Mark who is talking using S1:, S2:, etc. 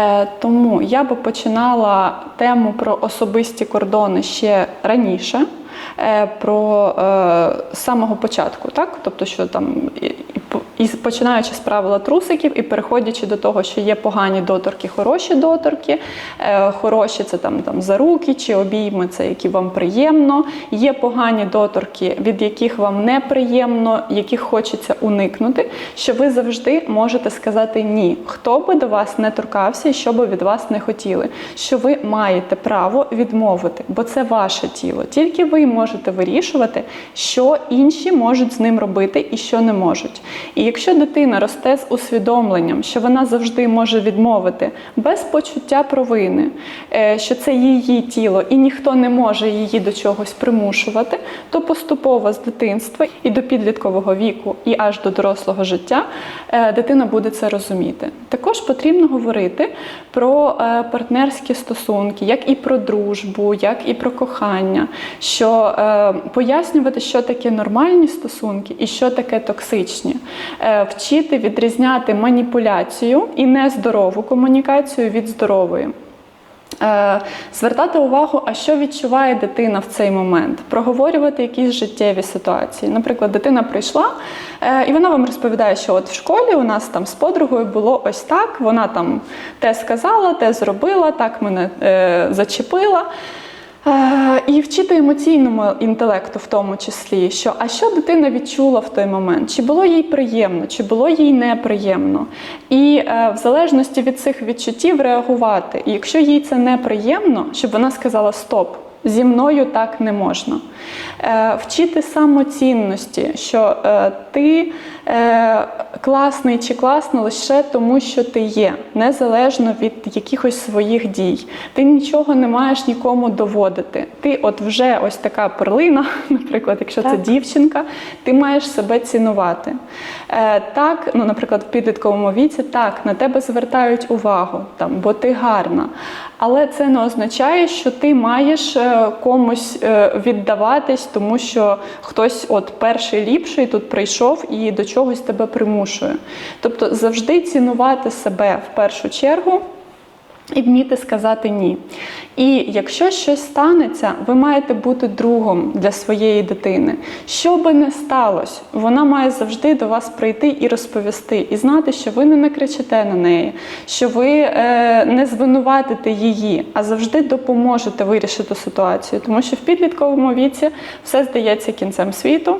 S1: Е, Тому я би починала тему про особисті кордони ще раніше. е, Про е, з самого початку, так тобто, що там і, і по- і починаючи з правила трусиків і переходячи до того, що є погані доторки, хороші доторки. Е, хороші це там, там за руки чи обійми, це які вам приємно. Є погані доторки, від яких вам неприємно, яких хочеться уникнути. Що ви завжди можете сказати ні, хто би до вас не торкався і що би від вас не хотіли. Що ви маєте право відмовити, бо це ваше тіло. Тільки ви можете вирішувати, що інші можуть з ним робити і що не можуть. І якщо дитина росте з усвідомленням, що вона завжди може відмовити без почуття провини, е, що це її тіло, і ніхто не може її до чогось примушувати, то поступово з дитинства і до підліткового віку, і аж до дорослого життя е, дитина буде це розуміти. Також потрібно говорити про е, партнерські стосунки, як і про дружбу, як і про кохання, що пояснювати, що таке нормальні стосунки і що таке токсичні, вчити відрізняти маніпуляцію і нездорову комунікацію від здорової. Е, Звертати увагу, а що відчуває дитина в цей момент, проговорювати якісь життєві ситуації. Наприклад, дитина прийшла е, і вона вам розповідає, що от в школі у нас там з подругою було ось так. Вона там те сказала, те зробила, так мене е, зачепила. Е, І вчити емоційному інтелекту в тому числі, що а що дитина відчула в той момент, чи було їй приємно, чи було їй неприємно. І е, в залежності від цих відчуттів реагувати. І якщо їй це неприємно, щоб вона сказала Стоп. Зі мною так не можна. Е, вчити самоцінності, що е, ти е, класний чи класна лише тому, що ти є, незалежно від якихось своїх дій. Ти нічого не маєш нікому доводити. Ти, от вже ось така перлина, наприклад, якщо це дівчинка, ти маєш себе цінувати. Е, так, ну, наприклад, в підлітковому віці, так, на тебе звертають увагу, там, бо ти гарна. Але це не означає, що ти маєш е, комусь е, віддаватись, тому що хтось, от перший ліпший, тут прийшов і до чогось тебе примушує. Тобто завжди цінувати себе в першу чергу. І вміти сказати ні. І якщо щось станеться, ви маєте бути другом для своєї дитини. Що би не сталося, вона має завжди до вас прийти і розповісти, і знати, що ви не накричите на неї, що ви е, не звинуватите її, а завжди допоможете вирішити ситуацію. Тому що в підлітковому віці все здається кінцем світу.